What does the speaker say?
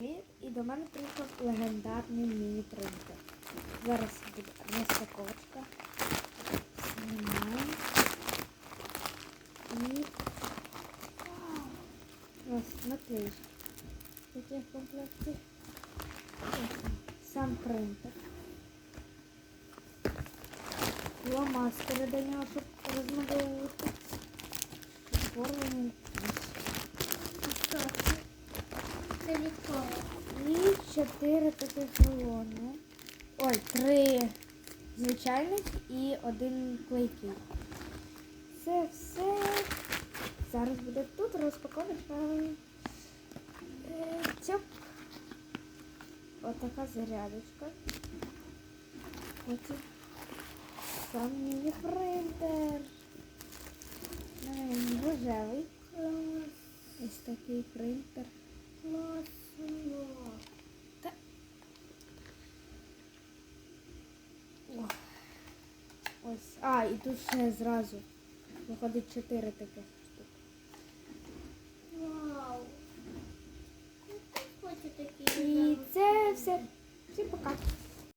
І до мене приїхав легендарний міні-принтер. Зараз буде розпаковочка. Знімаємо. І ось наклеїш. Такі в комплекті. Сам принтер. Фломастери до нього, щоб розмальовувати. Оформлений. Що це? Це від? І чотири таких рулони. Ой, три звичайних і один клейкий. Це все. Зараз буде тут розпаковочка. Е, Цьоп. Отака зарядочка. Потім сам міні-принтер. Е, Рожевий. Ось такий принтер. Ось. А, і тут ще зразу. Виходить чотири таких штук. Вау. Ну. І це все. Всім пока.